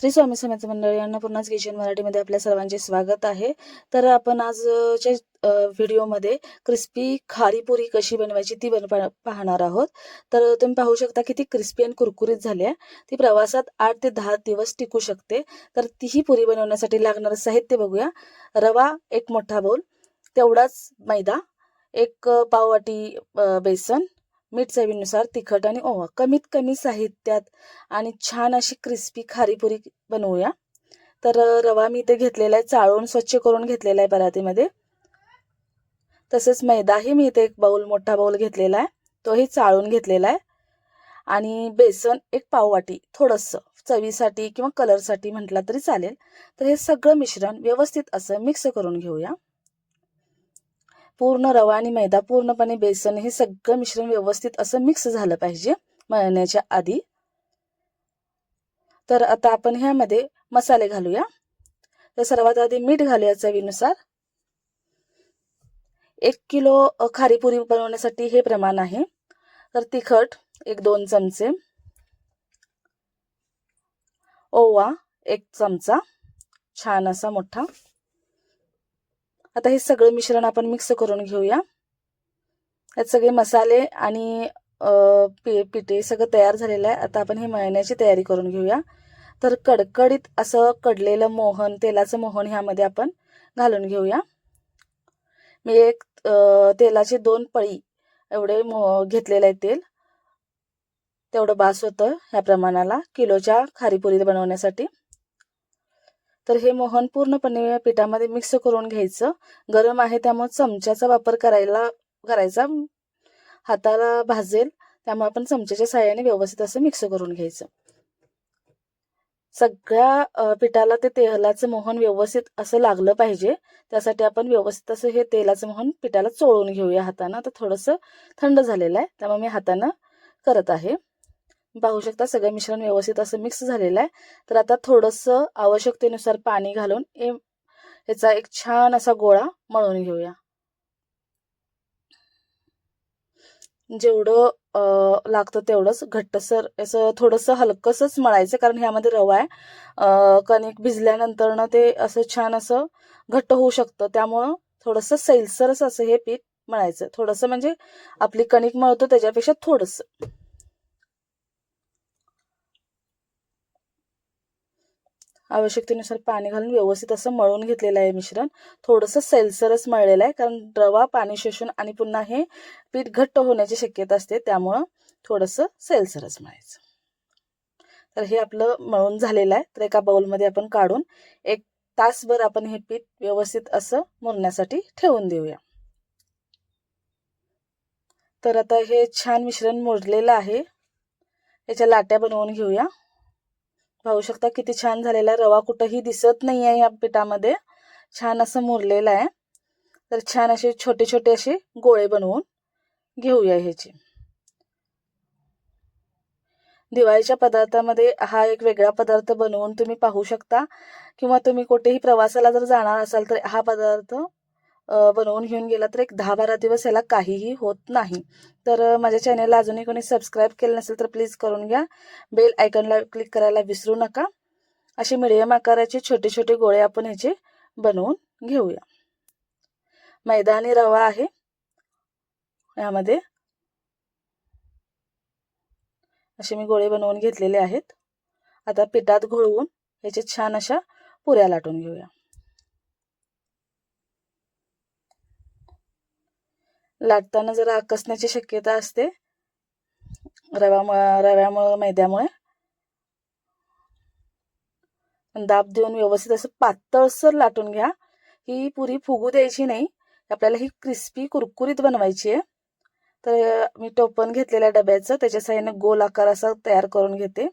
श्री स्वामी समर्थ मंडळी अन्नपूर्णाच किचन मराठीमध्ये आपल्या सर्वांचे स्वागत आहे. तर आपण आजच्या व्हिडिओमध्ये क्रिस्पी खारी पुरी कशी बनवायची ती बन पा- पाहणार आहोत. तर तुम्ही पाहू शकता की ती क्रिस्पी आणि कुरकुरीत झाली आहे. ती प्रवासात आठ ते दहा दिवस टिकू शकते. तर तीही पुरी बनवण्यासाठी लागणारं साहित्य बघूया. रवा एक मोठा बोल तेवढाच मैदा एक पाववाटी बेसन मीठ चवीनुसार तिखट आणि ओवा. कमीत कमी साहित्यात आणि छान अशी क्रिस्पी खारीपुरी बनवूया. तर रवा मी इथे घेतलेला आहे. चाळून स्वच्छ करून घेतलेला आहे परातीमध्ये. तसेच मैदाही मी इथे एक बाऊल मोठा बाऊल घेतलेला आहे. तोही चाळून घेतलेला आहे. आणि बेसन एक पाववाटी थोडंसं. चवीसाठी किंवा कलरसाठी म्हटला तरी चालेल. तर हे सगळं मिश्रण व्यवस्थित असं मिक्स करून घेऊया. पूर्ण रवा आणि मैदा पूर्णपणे बेसन हे सगळं मिश्रण व्यवस्थित असं मिक्स झालं पाहिजे मळण्याच्या आधी. तर आता आपण ह्यामध्ये मसाले घालूया. तर सर्वात आधी मीठ घालूया चवीनुसार. एक किलो खारीपुरी बनवण्यासाठी हे प्रमाण आहे. तर तिखट एक दोन चमचे. ओवा एक चमचा. छान असा मोठा. आता हे सगळं मिश्रण आपण मिक्स करून घेऊया. यात सगळे मसाले आणि पि पिठे सगळं तयार झालेलं आहे. आता आपण हे मळण्याची तयारी करून घेऊया. तर कडकडीत असं कडलेलं मोहन तेलाचं मोहन ह्यामध्ये आपण घालून घेऊया. मी एक तेलाचे दोन पळी एवढे मो घेतलेलं आहे तेल. तेवढं बास होतं ह्या प्रमाणाला. किलोच्या खारीपुरी बनवण्यासाठी. तर हे मोहन पूर्णपणे पिठामध्ये मिक्स करून घ्यायचं. गरम आहे त्यामुळे चमच्याचा वापर करायला करायचा. हाताला भाजेल त्यामुळे आपण चमच्याच्या साह्याने व्यवस्थित असं मिक्स करून घ्यायचं. सगळ्या पिठाला ते तेलाचं मोहन व्यवस्थित असं लागलं पाहिजे. त्यासाठी आपण व्यवस्थित असं हे तेलाचं मोहन पिठाला चोळून घेऊया हातानं. तर थोडंसं थंड झालेलं आहे त्यामुळे मी हातानं करत आहे. पाहू शकता सगळं मिश्रण व्यवस्थित असं मिक्स झालेलं आहे. तर आता थोडंसं आवश्यकतेनुसार पाणी घालून याचा ह्याचा एक छान असा गोळा मळून घेऊया. जेवढं लागतं तेवढंच घट्टसर असं थोडंसं हलकंसंच मळायचं कारण ह्यामध्ये रवा आहे. कणिक भिजल्यानंतर ना ते असं छान असं घट्ट होऊ शकतं. त्यामुळं थोडंसं सैलसरच असं हे पीठ मळायचं. थोडंसं म्हणजे आपली कणिक मळतो त्याच्यापेक्षा थोडंसं. आवश्यकतेनुसार पाणी घालून व्यवस्थित असं मळून घेतलेलं आहे मिश्रण. थोडंसं सैलसरच मळलेलं आहे कारण रवा पाणी शोषून आणि पुन्हा हे पीठ घट्ट होण्याची शक्यता असते त्यामुळं थोडंसं सैलसरच मळायचं. तर हे आपलं मळून झालेलं आहे तर एका बाउलमध्ये आपण काढून एक तासभर आपण हे पीठ व्यवस्थित असं मुरण्यासाठी ठेवून देऊया. तर आता हे छान मिश्रण मुरलेलं आहे. याच्या लाट्या बनवून घेऊया. पाहू शकता किती छान झालेला आहे रवा कुठंही दिसत नाही आहे या पिठामध्ये. छान असं मुरलेलं आहे. तर छान असे छोटे छोटे असे गोळे बनवून घेऊया ह्याचे. दिवाळीच्या पदार्थामध्ये हा एक वेगळा पदार्थ बनवून तुम्ही पाहू शकता. किंवा तुम्ही कुठेही प्रवासाला जर जाणार असाल तर हा पदार्थ बनवून घेऊन गेला तर एक दहा बारा दिवस याला काहीही होत नाही. तर माझ्या चॅनलला अजूनही कोणी सबस्क्राईब केलं नसेल तर प्लीज करून घ्या. बेल आयकॉनला क्लिक करायला विसरू नका. असे मिडियम आकाराचे छोटे छोटे गोळे आपण ह्याचे बनवून घेऊया. मैदानी आणि रवा आहे. यामध्ये असे मी गोळे बनवून घेतलेले आहेत. आता पिठात घोळवून ह्याचे छान अशा पुऱ्या लाटून घेऊया. लाटताना जरा आकसण्याची शक्यता असते. रव्यामुळं रव्यामुळं मैद्यामुळे. दाब देऊन व्यवस्थित असं पातळसर लाटून घ्या. ही पुरी फुगू द्यायची नाही. आपल्याला ही क्रिस्पी कुरकुरीत बनवायची आहे. तर मी टोपण घेतलेल्या डब्याचं. त्याच्या साहाय्याने गोल आकार असा तयार करून घेते.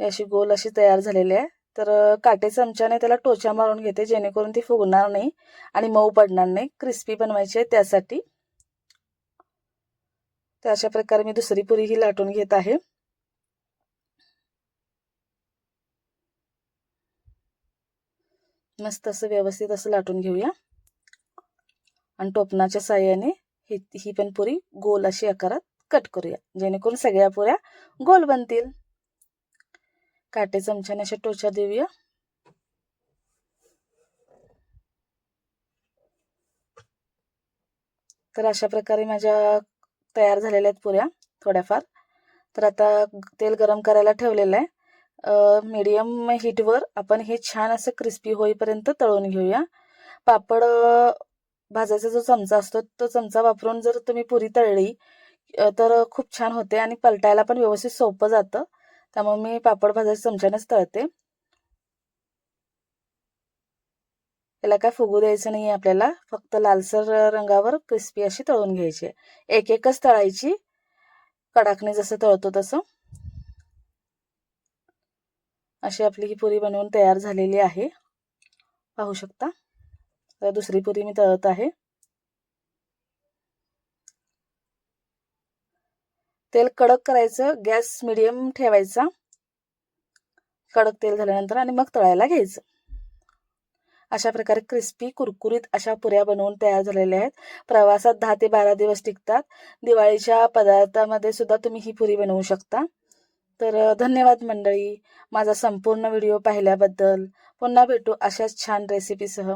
अशी गोल अशी तयार झालेली आहे. तर काटे चमच्याने त्याला टोचा मारून घेते जेणेकरून ती फुगणार नाही आणि मऊ पडणार नाही. क्रिस्पी बनवायची आहे त्यासाठी. तर अशा प्रकारे मी दुसरी पुरी ही लाटून घेत आहे. मस्त असं व्यवस्थित असं लाटून घेऊया. आणि टोपणाच्या साह्याने ही ही पण पुरी गोल अशी आकारात कट करूया जेणेकरून सगळ्या पुऱ्या गोल बनतील. काटे चमच्याने अशा टोचा देऊया. तर अशा प्रकारे माझ्या तयार झालेल्या आहेत पुऱ्या थोड्याफार. तर आता तेल गरम करायला ठेवलेलं आहे. मीडियम हीटवर आपण हे छान असं क्रिस्पी होईपर्यंत तळून घेऊया. पापड भाजायचा जो चमचा असतो तो चमचा वापरून जर तुम्ही पुरी तळली तर खूप छान होते आणि पलटायला पण व्यवस्थित सोपं जातं. त्यामुळे मी पापड भाजायचं चमच्यानेच तळते. याला काय फुगू द्यायचं नाही आपल्याला फक्त लालसर रंगावर क्रिस्पी अशी तळून घ्यायची एक एकच तळायची कडाकणी जसं तळतो तसं. अशी आपली ही पुरी बनवून तयार झालेली आहे. पाहू शकता. तर दुसरी पुरी मी तळत आहे. तेल कडक करायचं गॅस मिडियम ठेवायचा. कडक तेल झाल्यानंतर आणि मग तळायला घ्यायचं. अशा प्रकारे क्रिस्पी कुरकुरीत अशा पुऱ्या बनवून तयार झालेल्या आहेत. प्रवासात दहा ते बारा दिवस टिकतात. दिवाळीच्या पदार्थामध्ये सुद्धा तुम्ही ही पुरी बनवू शकता. तर धन्यवाद मंडळी. माझा संपूर्ण व्हिडिओ पाहिल्याबद्दल पुन्हा भेटू अशाच छान रेसिपीसह